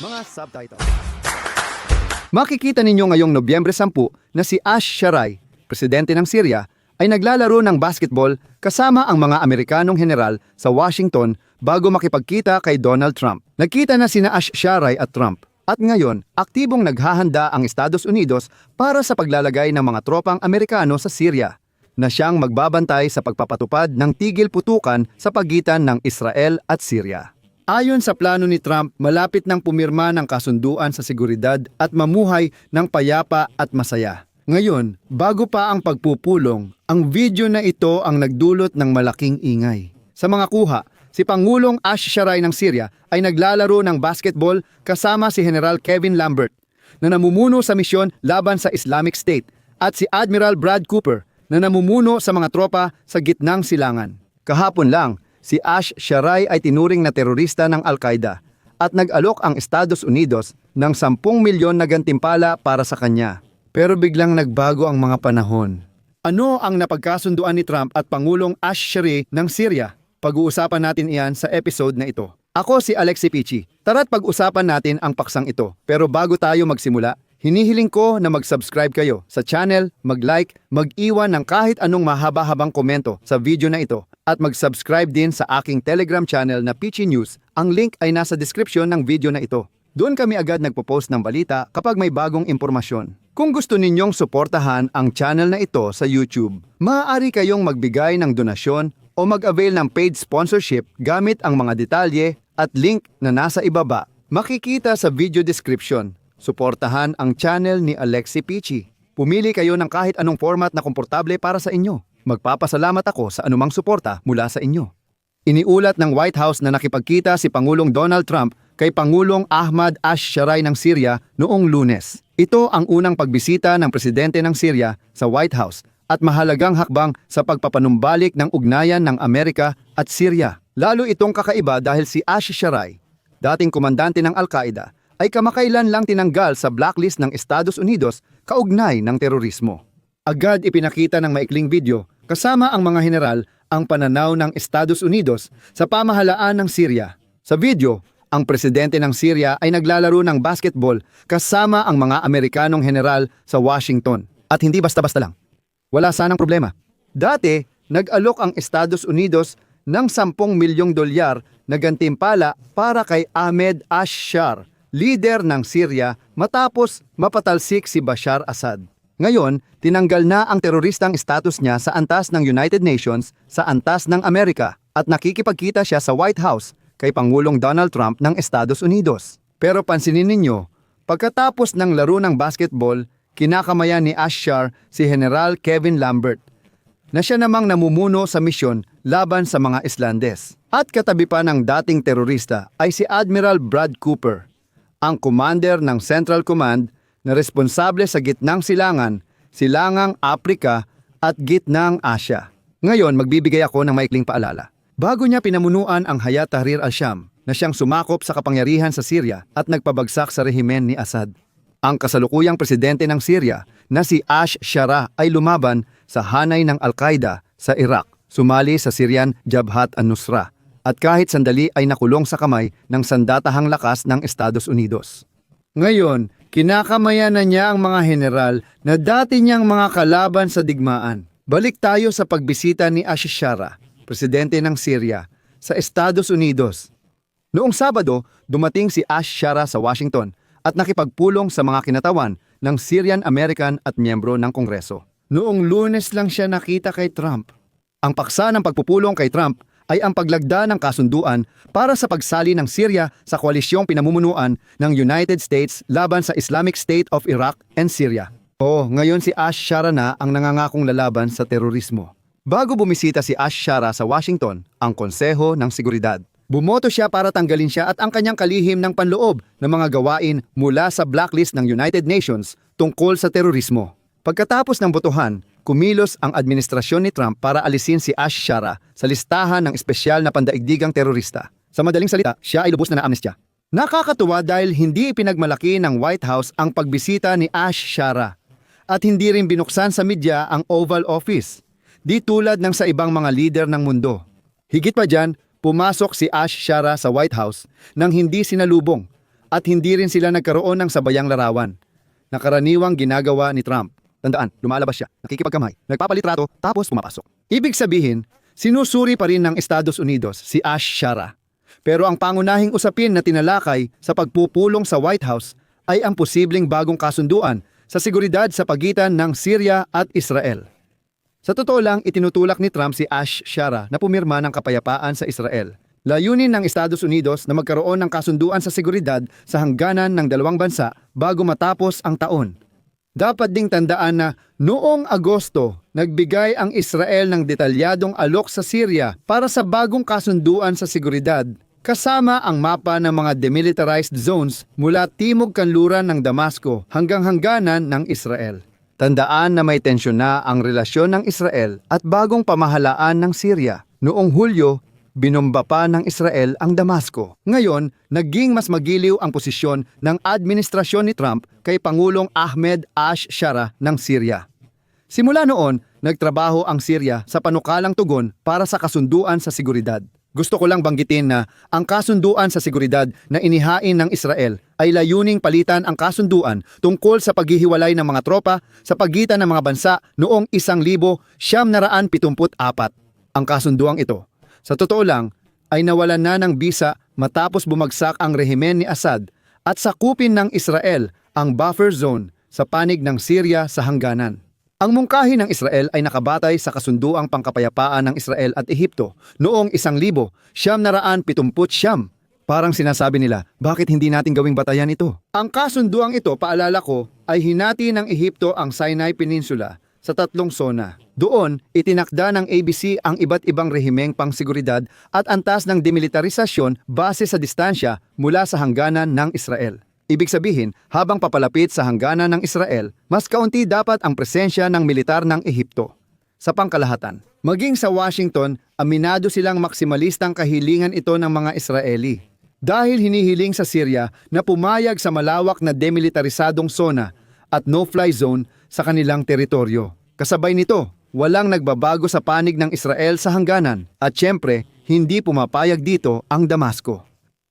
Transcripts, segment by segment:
Mga subtitle. Makikita ninyo ngayong Nobyembre 10 na si Ash Sharai, presidente ng Syria, ay naglalaro ng basketball kasama ang mga Amerikanong general sa Washington bago makipagkita kay Donald Trump. Nagkita na sina Ash Sharai at Trump. At ngayon, aktibong naghahanda ang Estados Unidos para sa paglalagay ng mga tropang Amerikano sa Syria na siyang magbabantay sa pagpapatupad ng tigil putukan sa pagitan ng Israel at Syria. Ayon sa plano ni Trump, malapit nang pumirma ng kasunduan sa seguridad at mamuhay ng payapa at masaya. Ngayon, bago pa ang pagpupulong, ang video na ito ang nagdulot ng malaking ingay. Sa mga kuha, si Pangulong Ash Sharai ng Syria ay naglalaro ng basketball kasama si General Kevin Lambert na namumuno sa misyon laban sa Islamic State at si Admiral Brad Cooper na namumuno sa mga tropa sa gitnang silangan. Kahapon lang, si Ash Sharai ay tinuring na terorista ng Al-Qaeda at nag-alok ang Estados Unidos ng 10 milyon na gantimpala para sa kanya. Pero biglang nagbago ang mga panahon. Ano ang napagkasunduan ni Trump at Pangulong Ash Sharai ng Syria? Pag-uusapan natin iyan sa episode na ito. Ako si Alexi Pichi. Tara't pag-usapan natin ang paksang ito. Pero bago tayo magsimula, hinihiling ko na mag-subscribe kayo sa channel, mag-like, mag-iwan ng kahit anong mahaba-habang komento sa video na ito at mag-subscribe din sa aking Telegram channel na Pichi News. Ang link ay nasa description ng video na ito. Doon kami agad nagpo-post ng balita kapag may bagong impormasyon. Kung gusto ninyong suportahan ang channel na ito sa YouTube, maaari kayong magbigay ng donasyon o mag-avail ng paid sponsorship gamit ang mga detalye at link na nasa ibaba. Makikita sa video description. Suportahan ang channel ni Alexi Pichi. Pumili kayo ng kahit anong format na komportable para sa inyo. Magpapasalamat ako sa anumang suporta mula sa inyo. Iniulat ng White House na nakipagkita si Pangulong Donald Trump kay Pangulong Ahmad Ash-Sharai ng Syria noong lunes. Ito ang unang pagbisita ng presidente ng Syria sa White House at mahalagang hakbang sa pagpapanumbalik ng ugnayan ng Amerika at Syria. Lalo itong kakaiba dahil si Ash-Sharai, dating komandante ng Al-Qaeda, ay kamakailan lang tinanggal sa blacklist ng Estados Unidos kaugnay ng terorismo. Agad ipinakita ng maikling video kasama ang mga general ang pananaw ng Estados Unidos sa pamahalaan ng Syria. Sa video, ang presidente ng Syria ay naglalaro ng basketball kasama ang mga Amerikanong general sa Washington. At hindi basta-basta lang. Wala sanang problema. Dati, nag-alok ang Estados Unidos ng 10 milyong dolyar na gantimpala para kay Ahmed Ashar, leader ng Syria matapos mapatalsik si Bashar Assad. Ngayon, tinanggal na ang teroristang status niya sa antas ng United Nations sa antas ng Amerika at nakikipagkita siya sa White House kay Pangulong Donald Trump ng Estados Unidos. Pero pansinin ninyo, pagkatapos ng laro ng basketball, kinakamayan ni Ashar si General Kevin Lambert na siya namang namumuno sa misyon laban sa mga Islandes. At katabi pa ng dating terorista ay si Admiral Brad Cooper, ang commander ng Central Command na responsable sa gitnang silangan, silangang Afrika at gitnang Asya. Ngayon, magbibigay ako ng maikling paalala. Bago niya pinamunuan ang Hayat Tahrir al-Sham na siyang sumakop sa kapangyarihan sa Syria at nagpabagsak sa rehimen ni Assad. Ang kasalukuyang presidente ng Syria na si Ash Shara ay lumaban sa hanay ng Al-Qaeda sa Iraq, sumali sa Syrian Jabhat an-Nusra at kahit sandali ay nakulong sa kamay ng sandatahang lakas ng Estados Unidos. Ngayon, kinakamayan na niya ang mga general na dati niyang mga kalaban sa digmaan. Balik tayo sa pagbisita ni Ashishara, presidente ng Syria, sa Estados Unidos. Noong Sabado, dumating si Ashishara sa Washington at nakipagpulong sa mga kinatawan ng Syrian-American at miyembro ng Kongreso. Noong lunes lang siya nakita kay Trump. Ang paksa ng pagpupulong kay Trump ay ang paglagda ng kasunduan para sa pagsali ng Syria sa koalisyong pinamumunuan ng United States laban sa Islamic State of Iraq and Syria. Oo, ngayon si Ash Shara na ang nangangakong lalaban sa terorismo. Bago bumisita si Ash Shara sa Washington, ang Konseho ng Seguridad. Bumoto siya para tanggalin siya at ang kanyang kalihim ng panloob ng mga gawain mula sa blacklist ng United Nations tungkol sa terorismo. Pagkatapos ng botohan, kumilos ang administrasyon ni Trump para alisin si Ash Shara sa listahan ng espesyal na pandaigdigang terorista. Sa madaling salita, siya ay lubos na na-amnestya. Nakakatuwa dahil hindi ipinagmalaki ng White House ang pagbisita ni Ash Shara at hindi rin binuksan sa media ang Oval Office, di tulad ng sa ibang mga lider ng mundo. Higit pa dyan, pumasok si Ash Shara sa White House nang hindi sinalubong at hindi rin sila nagkaroon ng sabayang larawan na karaniwang ginagawa ni Trump. Tandaan, lumalabas siya, nakikipagkamay, nagpapalitrato, tapos pumapasok. Ibig sabihin, sinusuri pa rin ng Estados Unidos si Ash Shara. Pero ang pangunahing usapin na tinalakay sa pagpupulong sa White House ay ang posibleng bagong kasunduan sa seguridad sa pagitan ng Syria at Israel. Sa totoo lang, itinutulak ni Trump si Ash Shara na pumirma ng kapayapaan sa Israel. Layunin ng Estados Unidos na magkaroon ng kasunduan sa seguridad sa hangganan ng dalawang bansa bago matapos ang taon. Dapat ding tandaan na noong Agosto, nagbigay ang Israel ng detalyadong alok sa Syria para sa bagong kasunduan sa seguridad kasama ang mapa ng mga demilitarized zones mula timog kanluran ng Damasco hanggang hangganan ng Israel. Tandaan na may tensyon na ang relasyon ng Israel at bagong pamahalaan ng Syria. Noong Hulyo, binomba pa ng Israel ang Damasco. Ngayon, naging mas magiliw ang posisyon ng administrasyon ni Trump kay Pangulong Ahmed Ash Shara ng Syria. Simula noon, nagtrabaho ang Syria sa panukalang tugon para sa kasunduan sa seguridad. Gusto ko lang banggitin na ang kasunduan sa seguridad na inihain ng Israel ay layuning palitan ang kasunduan tungkol sa paghihiwalay ng mga tropa sa pagitan ng mga bansa noong 1974. Ang kasunduang ito, sa totoo lang, ay nawalan na ng bisa matapos bumagsak ang rehimen ni Assad at sakupin ng Israel ang buffer zone sa panig ng Syria sa hangganan. Ang mungkahi ng Israel ay nakabatay sa kasunduang pangkapayapaan ng Israel at Ehipto noong 1979. Parang sinasabi nila, bakit hindi natin gawing batayan ito? Ang kasunduang ito, paalala ko, ay hinati ng Ehipto ang Sinai Peninsula sa tatlong zona. Doon, itinakda ng ABC ang iba't ibang rehimeng pangseguridad at antas ng demilitarisasyon base sa distansya mula sa hangganan ng Israel. Ibig sabihin, habang papalapit sa hangganan ng Israel, mas kaunti dapat ang presensya ng militar ng Ehipto. Sa pangkalahatan, maging sa Washington, aminado silang maksimalistang kahilingan ito ng mga Israeli. Dahil hinihiling sa Syria na pumayag sa malawak na demilitarisadong zona at no-fly zone sa kanilang teritoryo. Kasabay nito, walang nagbabago sa panig ng Israel sa hangganan at syempre, hindi pumapayag dito ang Damasco.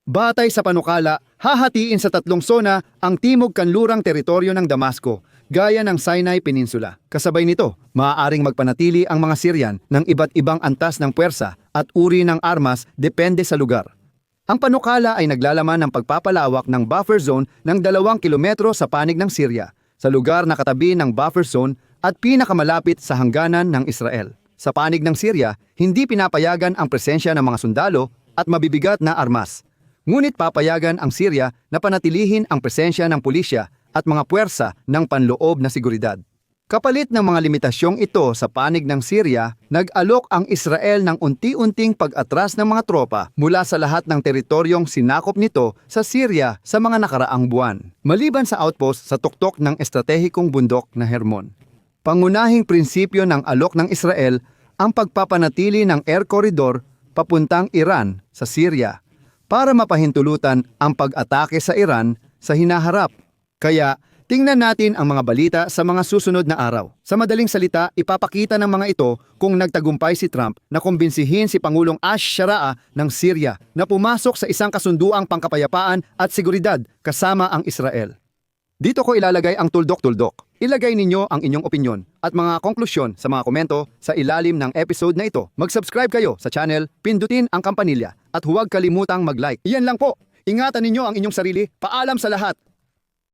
Batay sa panukala, hahatiin sa tatlong zona ang timog kanlurang teritoryo ng Damasco, gaya ng Sinai Peninsula. Kasabay nito, maaaring magpanatili ang mga Syrian ng iba't ibang antas ng puwersa at uri ng armas depende sa lugar. Ang panukala ay naglalaman ng pagpapalawak ng buffer zone ng dalawang kilometro sa panig ng Syria, sa lugar na katabi ng buffer zone at pinakamalapit sa hangganan ng Israel. Sa panig ng Syria, hindi pinapayagan ang presensya ng mga sundalo at mabibigat na armas. Ngunit papayagan ang Syria na panatilihin ang presensya ng pulisya at mga puwersa ng panloob na seguridad. Kapalit ng mga limitasyong ito sa panig ng Syria, nag-alok ang Israel ng unti-unting pag-atras ng mga tropa mula sa lahat ng teritoryong sinakop nito sa Syria sa mga nakaraang buwan, maliban sa outpost sa tuktok ng estratehikong bundok na Hermon. Pangunahing prinsipyo ng alok ng Israel ang pagpapanatili ng air corridor papuntang Iran sa Syria para mapahintulutan ang pag-atake sa Iran sa hinaharap. Kaya, tingnan natin ang mga balita sa mga susunod na araw. Sa madaling salita, ipapakita ng mga ito kung nagtagumpay si Trump na kumbinsihin si Pangulong Ash Sharaa ng Syria na pumasok sa isang kasunduang pangkapayapaan at seguridad kasama ang Israel. Dito ko ilalagay ang tuldok-tuldok. Ilagay ninyo ang inyong opinyon at mga konklusyon sa mga komento sa ilalim ng episode na ito. Mag-subscribe kayo sa channel, pindutin ang kampanilya at huwag kalimutang mag-like. Iyan lang po. Ingatan ninyo ang inyong sarili. Paalam sa lahat.